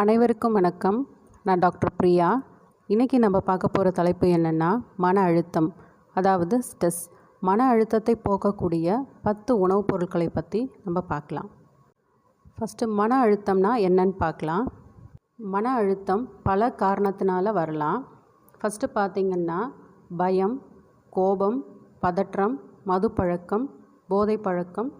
அனைவருக்கும் வணக்கம். நான் டாக்டர் பிரியா. இன்றைக்கி நம்ம பார்க்க போகிற தலைப்பு என்னென்னா மன அழுத்தம். அதாவது ஸ்ட்ரெஸ் மன அழுத்தத்தை போக்கக்கூடிய பத்து உணவுப் பொருட்களை பற்றி நம்ம பார்க்கலாம். ஃபஸ்ட்டு மன அழுத்தம்னா என்னன்னு பார்க்கலாம். மன அழுத்தம் பல காரணத்தினால வரலாம். ஃபஸ்ட்டு பார்த்திங்கன்னா பயம் கோபம் பதற்றம் மது பழக்கம் போதை பழக்கம்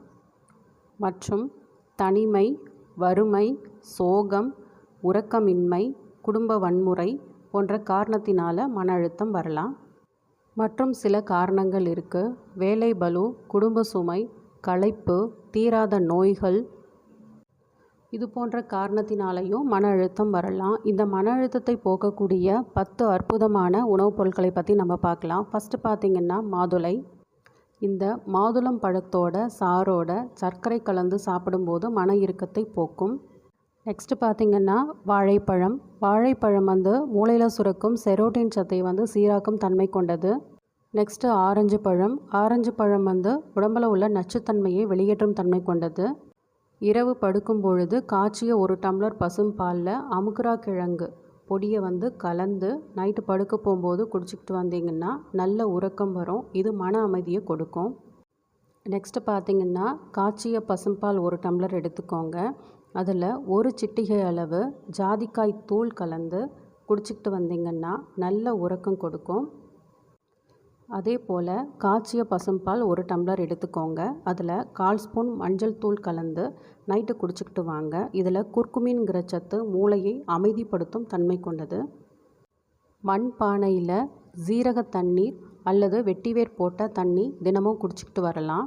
மற்றும் தனிமை வறுமை சோகம் உறக்கமின்மை குடும்ப வன்முறை போன்ற காரணத்தினால் மன அழுத்தம் வரலாம். மற்றும் சில காரணங்கள் இருக்குது வேலை பலு குடும்ப சுமை களைப்பு தீராத நோய்கள் இது போன்ற காரணத்தினாலையும் மன அழுத்தம் வரலாம். இந்த மன அழுத்தத்தை போக்கக்கூடிய பத்து அற்புதமான உணவுப் பொருட்களை பற்றி நம்ம பார்க்கலாம். ஃபஸ்ட்டு பார்த்திங்கன்னா மாதுளை. இந்த மாதுளம் பழத்தோட சாரோட சர்க்கரை கலந்து சாப்பிடும்போது மன இறுக்கத்தை போக்கும். நெக்ஸ்ட்டு பார்த்திங்கன்னா வாழைப்பழம். வாழைப்பழம் வந்து மூளையில் சுரக்கும் செரோட்டின் சத்தை வந்து சீராக்கும் தன்மை கொண்டது. நெக்ஸ்ட்டு ஆரஞ்சு பழம். ஆரஞ்சு பழம் வந்து உடம்பில் உள்ள நச்சுத்தன்மையை வெளியேற்றும் தன்மை கொண்டது. இரவு படுக்கும் பொழுது காய்ச்சிய ஒரு டம்ளர் பசும் பாலில் அமுக்குரா கிழங்கு பொடியை வந்து கலந்து நைட்டு படுக்க போகும்போது குடிச்சிக்கிட்டு வந்தீங்கன்னா நல்ல உறக்கம் வரும். இது மன அமைதியை கொடுக்கும். நெக்ஸ்ட்டு பார்த்திங்கன்னா காய்ச்சிய பசும்பால் ஒரு டம்ளர் எடுத்துக்கோங்க. அதில் ஒரு சிட்டிகை அளவு ஜாதிக்காய் தூள் கலந்து குடிச்சிக்கிட்டு வந்தீங்கன்னா நல்ல உறக்கம் கொடுக்கும். அதே போல் காய்ச்சிய பசும்பால் ஒரு டம்ளர் எடுத்துக்கோங்க. அதில் கால் ஸ்பூன் மஞ்சள் தூள் கலந்து நைட்டு குடிச்சிக்கிட்டு வாங்க. இதில் குர்குமின்கிற சத்து மூளையை அமைதிப்படுத்தும் தன்மை கொண்டது. மண் பானையில் ஜீரக தண்ணீர் அல்லது வெட்டிவேர் போட்ட தண்ணி தினமும் குடிச்சிக்கிட்டு வரலாம்.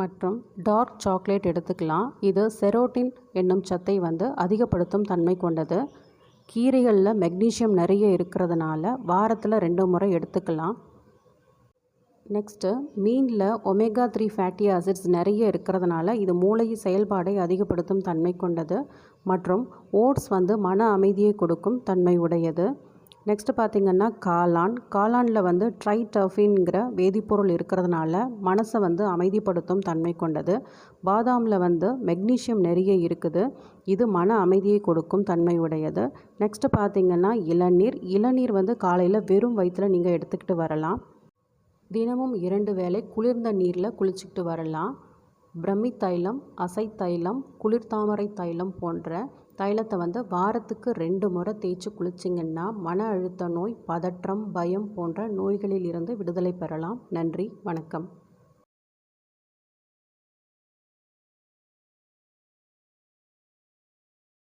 மற்றும் டார்க் சாக்லேட் எடுத்துக்கலாம். இது செரோட்டின் என்னும் சத்தை வந்து அதிகப்படுத்தும் தன்மை கொண்டது. கீரைகளில் மெக்னீஷியம் நிறைய இருக்கிறதுனால வாரத்தில் ரெண்டு முறை எடுத்துக்கலாம். நெக்ஸ்ட்டு மீனில் ஒமேகா த்ரீ ஃபேட்டி ஆசிட்ஸ் நிறைய இருக்கிறதுனால இது மூளை செயல்பாடை அதிகப்படுத்தும் தன்மை கொண்டது. மற்றும் ஓட்ஸ் வந்து மன அமைதியை கொடுக்கும் தன்மை உடையது. நெக்ஸ்ட்டு பார்த்திங்கன்னா காளான். காளானில் வந்து ட்ரைடஃபின்கிற வேதிப்பொருள் இருக்கிறதுனால மனசை வந்து அமைதிப்படுத்தும் தன்மை கொண்டது. பாதாமில் வந்து மெக்னீஷியம் நிறைய இருக்குது. இது மன அமைதியை கொடுக்கும் தன்மை உடையது நெக்ஸ்ட்டு பார்த்திங்கன்னா இளநீர். இளநீர் வந்து காலையில் வெறும் வயிற்றில் நீங்கள் எடுத்துக்கிட்டு வரலாம். தினமும் இரண்டு வேளை குளிர்ந்த நீரில் குளிச்சுக்கிட்டு வரலாம். பிரம்மி தைலம் அசை தைலம் குளிர் தாமரை தைலம் போன்ற தைலத்தை வந்து வாரத்துக்கு ரெண்டு முறை தேய்ச்சி குளிச்சிங்கன்னா மன அழுத்த நோய் பதற்றம் பயம் போன்ற நோய்களில் இருந்து விடுதலை பெறலாம். நன்றி வணக்கம்.